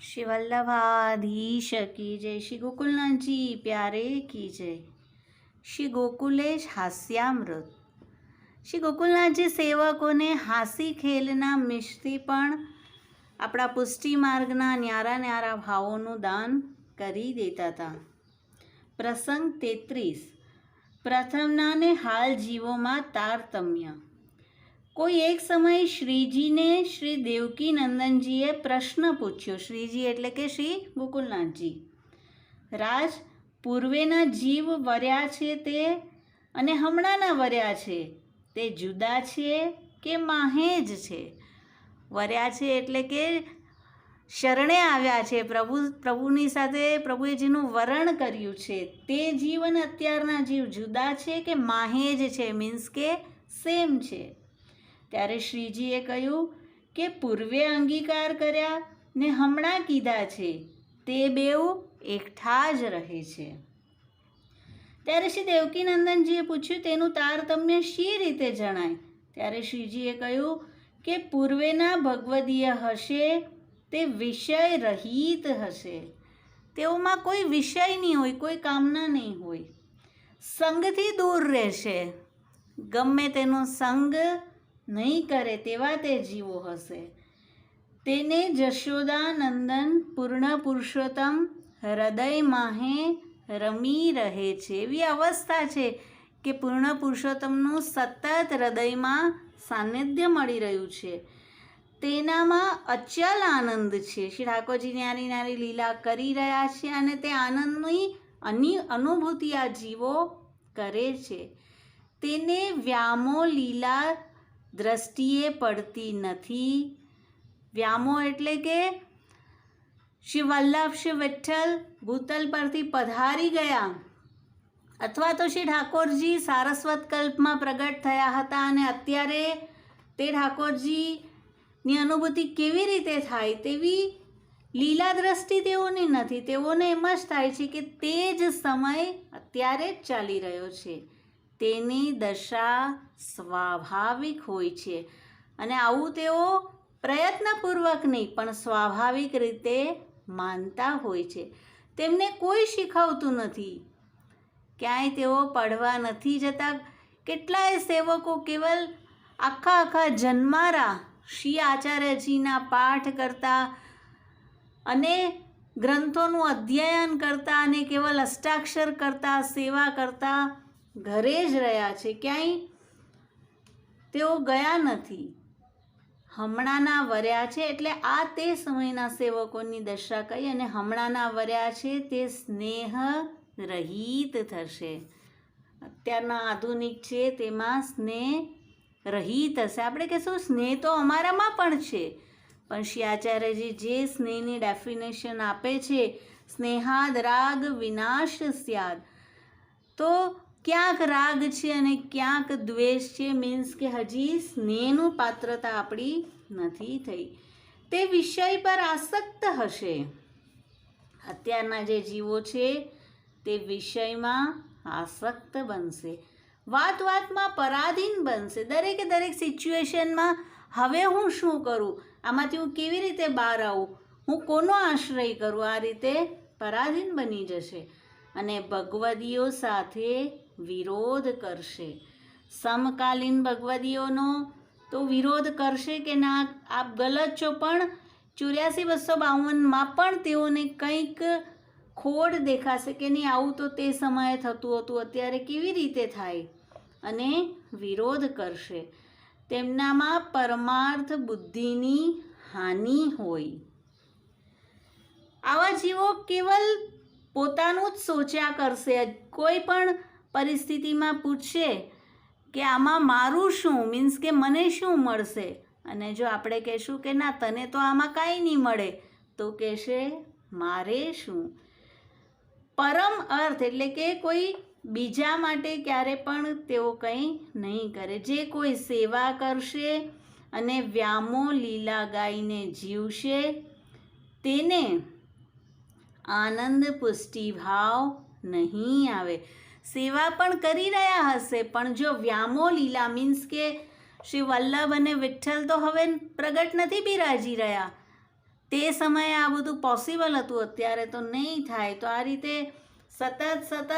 શ્રી વલ્લભાધીશ કી જય શ્રી ગોકુલનાથજી પ્યારે કી જય શ્રી ગોકુલેશ હાસ્યામૃત શ્રી ગોકુલનાથજી સેવકોને હાસી ખેલના મિશથી પણ આપણા પુષ્ટિ માર્ગના ન્યારા ન્યારા ભાવોનું દાન કરી દેતા હતા પ્રસંગ તેત્રીસ પ્રથમના ને હાલ જીવોમાં તારતમ્ય કોઈ એક સમયે શ્રીજીને શ્રી દેવકી નંદનજીએ પ્રશ્ન પૂછ્યો. શ્રીજી એટલે કે શ્રી ગોકુલનાથજી. રાજ, પૂર્વેના જીવ વર્યા છે તે અને હમણાંના વર્યા છે. તે જુદા છે કે માહેજ છે? વર્યા છે એટલે કે શરણે આવ્યા છે. પ્રભુ, પ્રભુની સાથે પ્રભુએ જેનું વરણ કર્યું છે, તે જીવ અને અત્યારના જીવ જુદા છે કે માહેજ છે? મીન્સ કે સેમ છે. ત્યારે શ્રીજીએ કહ્યું કે પૂર્વે અંગીકાર કર્યા ને હમણાં કીધા છે. તે બેઉ એકઠા જ રહે છે. ત્યારે શ્રી દેવકીનંદનજીએ પૂછ્યું, તેનું તારતમ્ય શી રીતે જણાય? ત્યારે શ્રીજીએ કહ્યું કે, પૂર્વેના ભગવદીય હશે, તે વિષય રહિત હશે. તેઓમાં કોઈ વિષય નહીં હોય, કોઈ કામના નહીં હોય. સંગથી દૂર રહેશે. ગમે તેનો સંગ નહીં કરે તેવા તે જીવો હશે. તેને જશોદાનંદન પૂર્ણ પુરુષોત્તમ હૃદય માહે રમી રહે છે. એવી અવસ્થા છે કે પૂર્ણ પુરુષોત્તમનું સતત હૃદયમાં સાનિધ્ય મળી રહ્યું છે. તેનામાં અચલ આનંદ છે. શ્રી ઠાકોરજી નાની નાની લીલા કરી રહ્યા છે અને તે આનંદની અની અનુભૂતિ આ જીવો કરે છે. તેને વ્યામો લીલા દ્રષ્ટિએ પડતી નથી. વ્યામો એટલે કે શ્રી વલ્લભ, શ્રી વિઠ્ઠલ ભૂતલ પરથી પધારી ગયા. અથવા તો શ્રી ઠાકોરજી સારસ્વત કલ્પમાં પ્રગટ થયા હતા અને અત્યારે તે ઠાકોરજીની અનુભૂતિ કેવી રીતે થાય તેવી લીલા દ્રષ્ટિ તેઓની નથી. તેઓને એમ જ થાય છે કે તે જ સમય અત્યારે જ ચાલી રહ્યો છે. તેની દશા સ્વાભાવિક હોય છે. અને આવું તેઓ પ્રયત્નપૂર્વક નહીં, પણ સ્વાભાવિક રીતે માનતા હોય છે. તેમને કોઈ શીખવતું નથી. ક્યાંય તેઓ પડવા નથી જતા. કેટલાય સેવકો કેવલ આખા આખા જન્મારા શ્રી આચાર્યજીના પાઠ કરતા અને ગ્રંથોનું અધ્યયન કરતા અને કેવલ અષ્ટાક્ષર કરતા, સેવા કરતા ઘરે જ રહ્યા છે. ક્યાંય તેઓ ગયા નથી. હમણાંના વર્યા છે એટલે આ તે સમયના સેવકોની દશા કહી અને હમણાંના વર્યા છે તે સ્નેહ રહિત થશે. અત્યારના આધુનિક છે તેમાં સ્નેહ રહિત હશે. આપણે કહીશું સ્નેહ તો અમારામાં પણ છે. પણ શ્રી આચાર્યજી જે સ્નેહની ડેફિનેશન આપે છે, સ્નેહાદ રાગ વિનાશ સ્યાદ, તો ક્યાંક રાગ છે અને ક્યાંક દ્વેષ છે મીન્સ કે હજી સ્નેહનું પાત્રતા આપણી નથી થઈ. તે વિષય પર આસક્ત હશે. અત્યારના જે જીવો છે, તે વિષયમાં આસક્ત બનશે. વાત વાતમાં પરાધીન બનશે. દરેકે દરેક સિચ્યુએશનમાં, હવે હું શું કરું? આમાંથી હું કેવી રીતે બહાર આવું? હું કોનો આશ્રય કરું? આ રીતે પરાધીન બની જશે. અને ભગવદીઓ સાથે વિરોધ કરશે. સમકાલીન ભગવદીઓનો તો વિરોધ કરશે કે ના? આપ ગલત છો, પણ ચોર્યાસી બસો બાવનમાં પણ તેઓને કંઈક ખોડ દેખાશે કે નહીં? આવું તો તે સમયે થતું હતું. અત્યારે કેવી રીતે થાય? અને વિરોધ કરશે. તેમનામાં પરમાર્થ બુદ્ધિની હાનિ હોય. આવા જીવો કેવલ પોતાનું જ સોચ્યા કરશે. કોઈ પણ પરિસ્થિતિમાં પૂછશે કે આમાં મારું શું? મીન્સ કે મને શું મળશે? અને જો આપણે કહેશું કે ના, તને તો આમાં કાંઈ નહીં મળે, તો કહેશે, મારે શું? પરમ અર્થ એટલે કે કોઈ બીજા માટે ક્યારે પણ તેઓ કંઈ નહીં કરે. જે કોઈ સેવા કરશે અને વ્યામો લીલા ગાઈને જીવશે, તેને આનંદ પુષ્ટિભાવ નહીં આવે. સેવા પણ કરી રહ્યા હશે, પણ જો વ્યામો લીલા મીન્સ કે શ્રી વલ્લભ અને વિઠ્ઠલ તો હવે પ્રગટ નથી બિરાજી રહ્યા. તે સમયે આ બધું પોસિબલ હતું, અત્યારે તો નહીં થાય. તો આ રીતે સતત સતત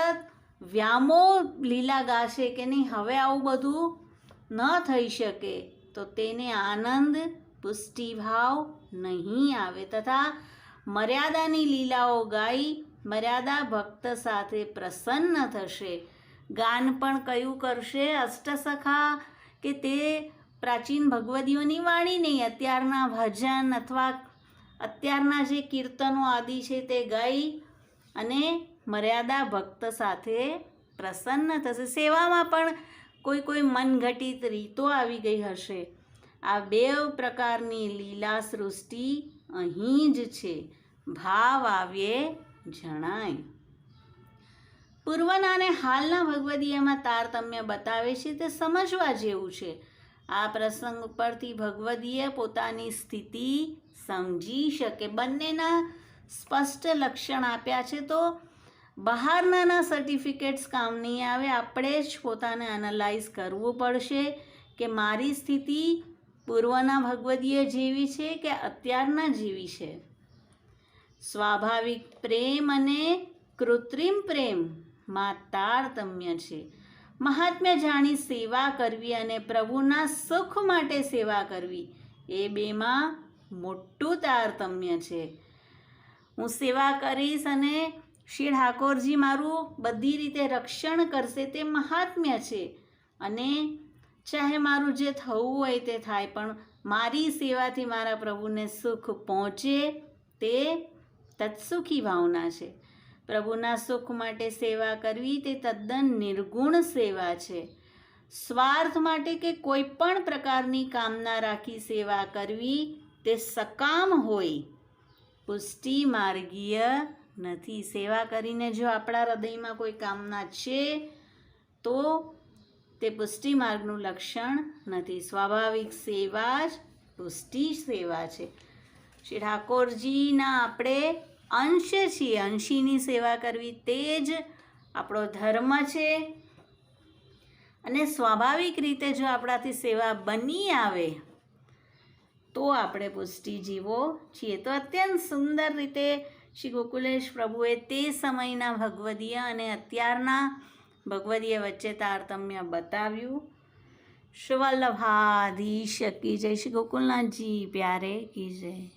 વ્યામો લીલા ગાશે કે નહીં, હવે આવું બધું ન થઈ શકે. તો તેને આનંદ, પુષ્ટિભાવ નહીં આવે. તથા મર્યાદાની લીલાઓ ગાઈ મર્યાદા ભક્ત સાથે પ્રસન્ન થશે. ગાન પણ કયું કરશે? અષ્ટસખા કે તે પ્રાચીન ભગવદીઓની વાણી નહીં? અત્યારના ભજન અથવા અત્યારના જે કીર્તનો આદિ છે તે ગાઈ અને મર્યાદા ભક્ત સાથે પ્રસન્ન થશે. સેવામાં પણ કોઈ કોઈ મનઘટિત રીતો આવી ગઈ હશે. આ બે પ્રકારની લીલા સૃષ્ટિ અહીં જ છે. ભાવ આવ્યે જણાય. પૂર્વના અને હાલના ભગવદીયામાં તારતમ્ય બતાવે છે તે સમજવા જેવું છે. આ પ્રસંગ પરથી ભગવદીએ પોતાની સ્થિતિ સમજી શકે. બંનેના સ્પષ્ટ લક્ષણ આપ્યા છે તો બહારનાના સર્ટિફિકેટ્સ કામ નહીં આવે આપણે જ પોતાને એનાલાઇઝ કરવું પડશે કે મારી સ્થિતિ પૂર્વના ભગવદીય જેવી છે કે અત્યારના જેવી છે. સ્વાભાવિક પ્રેમ અને કૃત્રિમ પ્રેમમાં તારતમ્ય છે. મહાત્મ્ય જાણી સેવા કરવી અને પ્રભુના સુખ માટે સેવા કરવી, એ બેમાં મોટું તારતમ્ય છે. હું સેવા કરીશ અને શ્રી ઠાકોરજી મારું બધી રીતે રક્ષણ કરશે તે મહાત્મ્ય છે. અને ચાહે મારું જે થવું હોય તે થાય, પણ મારી સેવાથી મારા પ્રભુને સુખ પહોંચે તે તત્સુખી ભાવના છે. પ્રભુના સુખ માટે સેવા કરવી તે તદ્દન નિર્ગુણ સેવા છે. સ્વાર્થ માટે કે કોઈ પણ પ્રકારની કામના રાખી સેવા કરવી તે સકામ હોય. પુષ્ટિ માર્ગીય નથી. સેવા કરીને જો આપણા હૃદયમાં કોઈ કામના છે, તો તે પુષ્ટિ માર્ગનું લક્ષણ નથી. સ્વાભાવિક સેવા જ પુષ્ટિ સેવા છે. શ્રી ઠાકોરજીના આપણે અંશ છીએ. અંશીની સેવા કરવી તે જ આપણો ધર્મ છે. અને સ્વાભાવિક રીતે જો આપણાથી સેવા બની આવે, તો આપણે પુષ્ટિ જીવો છીએ. તો અત્યંત સુંદર રીતે શ્રી ગોકુલેશ પ્રભુએ તે સમયના ભગવદીય અને અત્યારના ભગવદીય વચ્ચે તારતમ્ય બતાવ્યું. શિવલ્લભાધીશ કી જય. શ્રી ગોકુલનાથજી, પ્યારે કી જય.